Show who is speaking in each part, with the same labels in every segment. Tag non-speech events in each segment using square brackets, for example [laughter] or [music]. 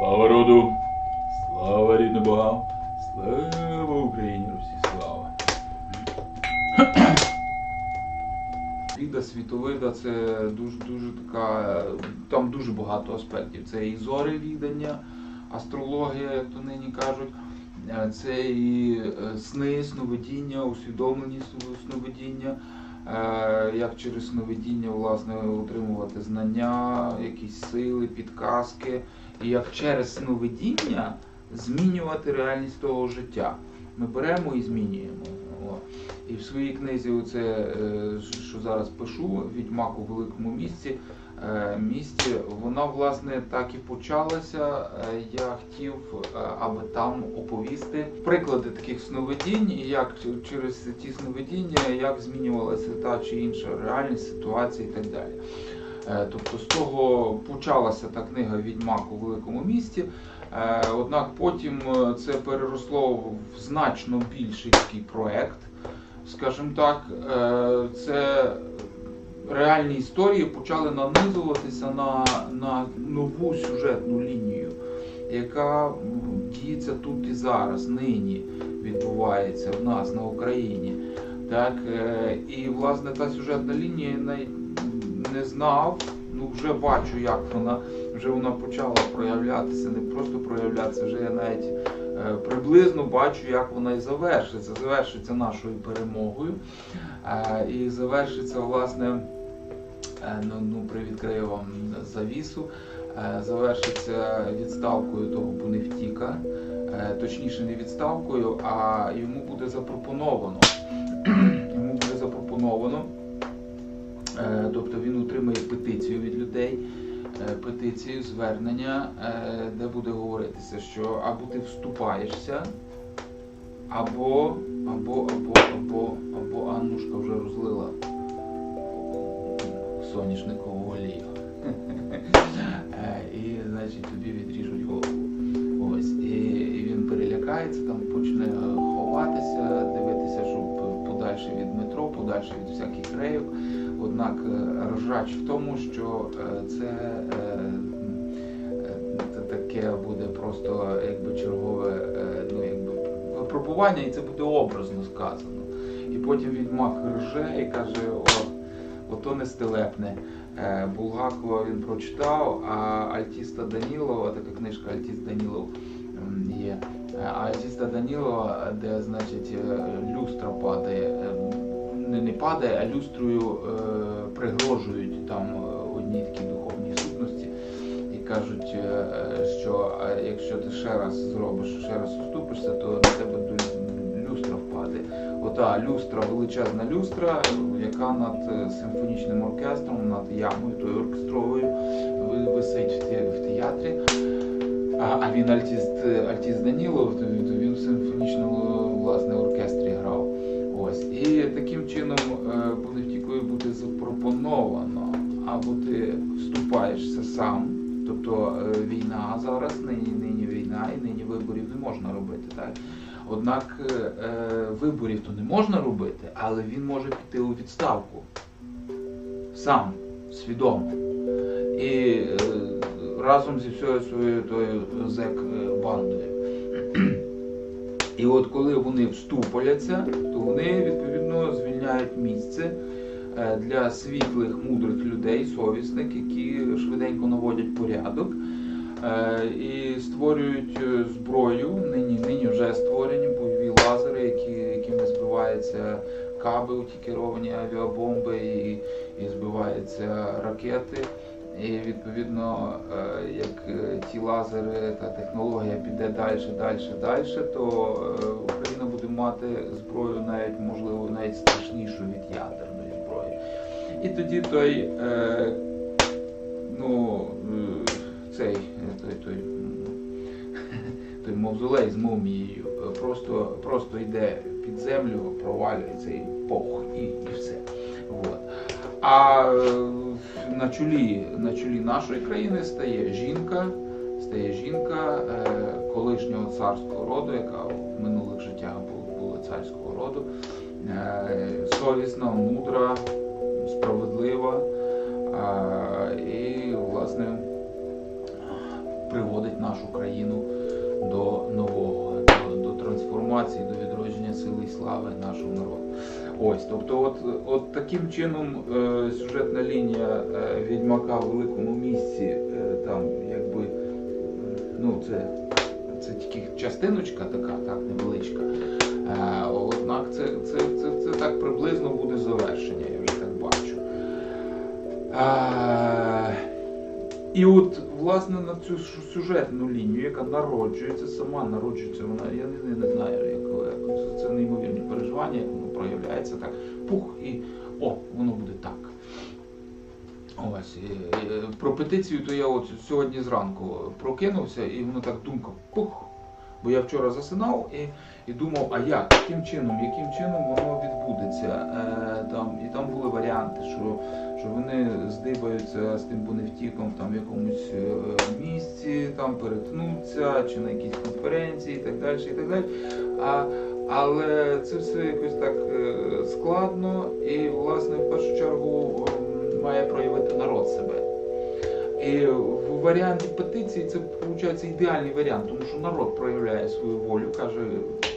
Speaker 1: Слава роду! Слава рідним богам! Слава Україні! Русі слава!
Speaker 2: Віда світовида це дуже дуже така. Там дуже багато аспектів. Це і зори відання, астрологія, як то нині кажуть. Це і е, сни, сновидіння, усвідомлені сновидіння, е, як через сновидіння власне отримувати знання, якісь сили, підказки, як через сновидіння змінювати реальність того життя. Ми беремо і змінюємо. І в своїй книзі, оце, е, що зараз пишу, Відьмак у великому місті, е, місті, вона власне так і почалася. Е, Я хотів, аби там оповісти приклади таких сновидінь, і як через ті сновидіння, як змінювалася та чи інша реальність, ситуація і так далі. Е, Тобто з того почалася та книга Відьмак у великому місті. Е, Однак потім е, це переросло в значно більший такий проект. Скажімо так, це реальні історії почали нанизуватися на, на нову сюжетну лінію, яка діється тут і зараз, нині відбувається в нас на Україні. Так, і власне та сюжетна лінія не знав. Ну вже бачу, як вона вже вона почала проявлятися, не просто проявлятися, вже я навіть е, приблизно бачу, як вона і завершиться. Завершиться нашою перемогою. Е, і завершиться, власне, е, ну, ну привідкрию вам завісу, е, завершиться відставкою того Буневтіка. Е, Точніше, не відставкою, а йому буде запропоновано. [clears throat] йому буде запропоновано. Е, Тобто він отримає петицію від людей, е, петицію, звернення, е, де буде говоритися, що або ти вступаєшся, або, або, або, або, або Аннушка вже розлила соняшникову олію. [laughs] І, значить, тобі відріжуть голову. Ось. І він перелякається, там почне ховатися, дивитися, щоб подальше від метро, подальше від всяких рейок. Однак е, ржач в тому, що е, це, е, таке буде просто якби чергове ну, якби, випробування, і це буде образно сказано. І потім відьмак рже і каже, о, ото не стелепне. Булгакова він прочитав, а Альтіста Данілова, така книжка Альтіст Данілов є. А Альтіста Данілова, де значить люстра падає, не, не падає, а люстрою е, пригрожують там е, одній такій духовній сутності і кажуть, е, е, що е, якщо ти ще раз зробиш, ще раз уступишся, то на тебе люстра впаде. Ота люстра, величезна люстра, яка над е, симфонічним оркестром, над ямою тою оркестровою висить в, те- в театрі. А, а він альтіст, альтіст Данілов, то він в симфонічному власне оркестрі грав. Ось. І таким чином е, Боневтікою буде запропоновано, або ти вступаєшся сам, тобто е, війна зараз, нині, нині війна і нині виборів не можна робити. Так? Однак е, е, виборів то не можна робити, але він може піти у відставку сам, свідомо. І е, разом зі всією своєю тою зек-бандою. І от коли вони вступляться, то вони відповідно звільняють місце е, для світлих, мудрих людей, совісних, які швиденько наводять порядок е, і створюють е, зброю. Нині, нині вже створені бойові лазери, які, якими збиваються каби, ті керовані авіабомби і, і збиваються ракети. І відповідно, е, як е, ті лазери та технологія піде далі, далі, далі, то е, Україна буде мати зброю навіть можливо навіть страшнішу від ядерної зброї. І тоді той, ну, цей той, той, той мавзолей з мумією просто, просто йде під землю, провалюється і пох, і, і все. Вот. А е, на чолі, на чолі нашої країни стає жінка, стає жінка е, колишнього царського роду, яка в минулих життях була царського роду, е, совісна, мудра, справедлива. і, власне, приводить нашу країну до нового, до, до трансформації, до відродження сили і слави нашого народу. Ось, тобто, от, от таким чином е, сюжетна лінія е, відьмака в великому місці, е, там якби ну це, це тільки частиночка така, так, невеличка. Е, однак це, це, це, це так приблизно буде завершення, я вже так бачу. Е, і от, власне, на цю сюжетну лінію, яка народжується, сама народжується, вона, я не, знаю, воно проявляється так. Пух і о, воно буде так. Ось і, про петицію, то я от сьогодні зранку прокинувся, і воно так думка пух. Бо я вчора засинав і, і думав, а як, яким чином, яким чином воно відбудеться. Е, там, і там були варіанти, що, що вони здибаються з тим боневтіком там, в якомусь е, місці, там перетнуться, чи на якійсь конференції і так далі. І так далі. А, але це все якось так е, складно і, власне, в першу чергу має проявити народ себе. І в варіанті петиції це виходить ідеальний варіант, тому що народ проявляє свою волю, каже,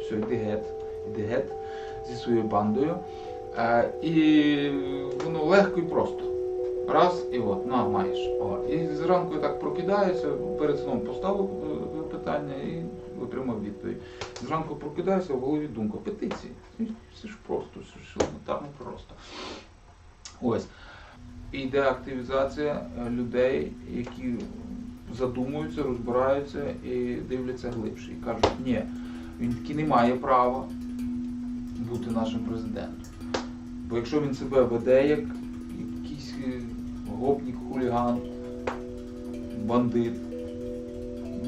Speaker 2: все, йди геть, йди геть зі своєю бандою. Е, І воно легко і просто. Раз і от, на, маєш. О, і зранку я так прокидаюся, перед сном поставив е, питання і отримав. Зранку прокидаюся, в голові думка, петиції. І Все ж просто, все ж елементарно просто. Ось. Іде активізація е, людей, які задумуються, розбираються і дивляться глибше. І кажуть, ні, він таки не має права бути нашим президентом. Бо якщо він себе веде як якийсь е, гопнік, хуліган, бандит,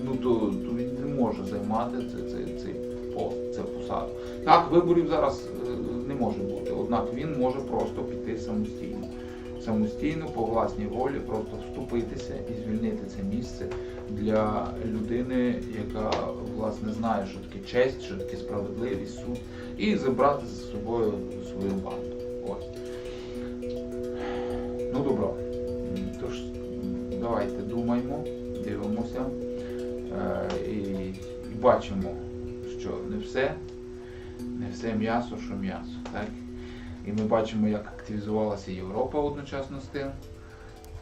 Speaker 2: ну то, то він не може займати цей, цей, цей пост, цю посаду. Так, виборів зараз е, не може бути, однак він може просто піти самостійно. Самостійно, по власній волі, просто вступитися і звільнити це місце для людини, яка власне знає, що таке честь, що таке справедливість, суд, і забрати за собою свою банду. Ось. Ну добро. Тож давайте думаємо, бачимо, що не все, не все м'ясо, що м'ясо. Так? І ми бачимо, як активізувалася Європа одночасно з тим.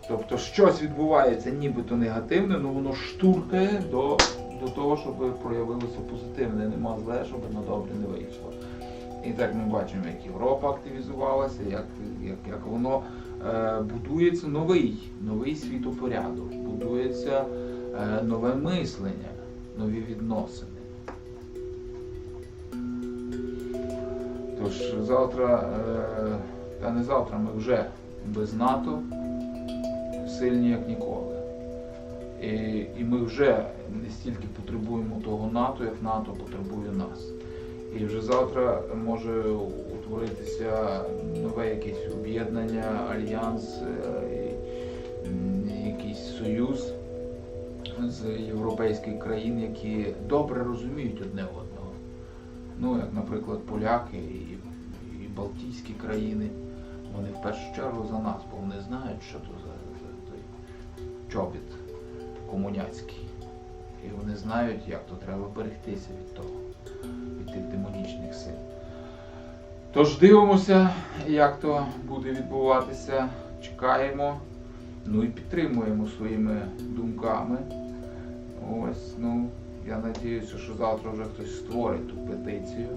Speaker 2: Тобто щось відбувається нібито негативне, але воно штуркає до, до того, щоб проявилося позитивне. Нема зле, щоб на добре не вийшло. І так ми бачимо, як Європа активізувалася, як, як, як воно е, будується новий, новий світопорядок, будується е, нове мислення, нові відносини. Тож завтра, е, та не завтра, ми вже без НАТО сильні як ніколи. І, і ми вже не стільки потребуємо того НАТО, як НАТО потребує нас. І вже завтра може утворитися нове якесь об'єднання, альянс, е, якийсь союз з європейських країн, які добре розуміють одне одного. Ну, як, наприклад, поляки і, і Балтійські країни, вони в першу чергу за нас, бо вони знають, що то за, за той чобіт комуняцький. І вони знають, як то треба берегтися від того, від тих демонічних сил. Тож дивимося, як то буде відбуватися, чекаємо, ну і підтримуємо своїми думками. Ось, ну, я надіюся, що завтра вже хтось створить ту петицію.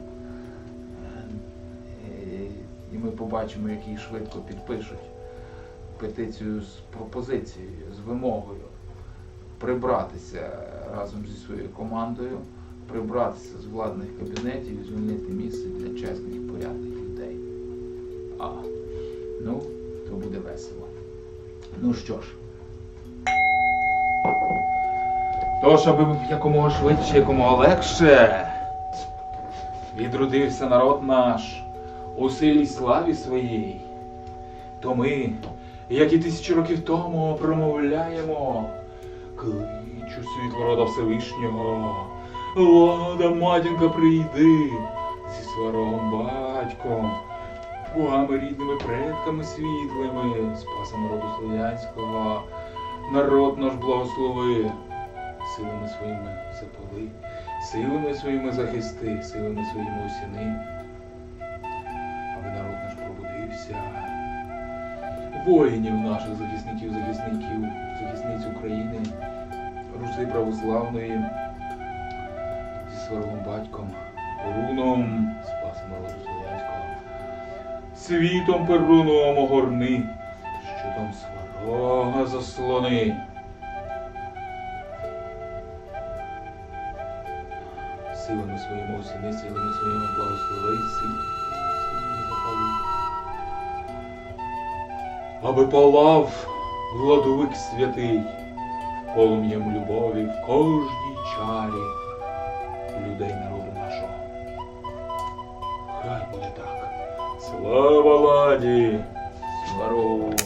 Speaker 2: Е, І ми побачимо, як її швидко підпишуть. Петицію з пропозицією, з вимогою прибратися разом зі своєю командою, прибратися з владних кабінетів і звільнити місце для чесних і порядних людей. А, ну, то буде весело. Ну що ж. Тож, аби якомога швидше, якомога легше відродився народ наш у силі славі своїй, то ми, як і тисячі років тому, промовляємо кличу світло рода Всевишнього, Лада, матінка, прийди зі сварогом батьком, богами рідними предками світлими, спаса народу слов'янського, народ наш благослови. Силами своїми запали, силами своїми захисти, силами своїми осіни, аби народ наш пробудився. Воїнів наших захисників, захисників, захисниць України, Руси православної, зі сварлом батьком, Руном, спасом народу світом перуном огорни, що там сварога заслони. Силами своїми осіни, силами своїми благослови, силами. Аби палав владовик святий, полум'ям любові в кожній чарі людей народу нашого. Хай буде так.
Speaker 1: Слава ладі!
Speaker 2: Перуну.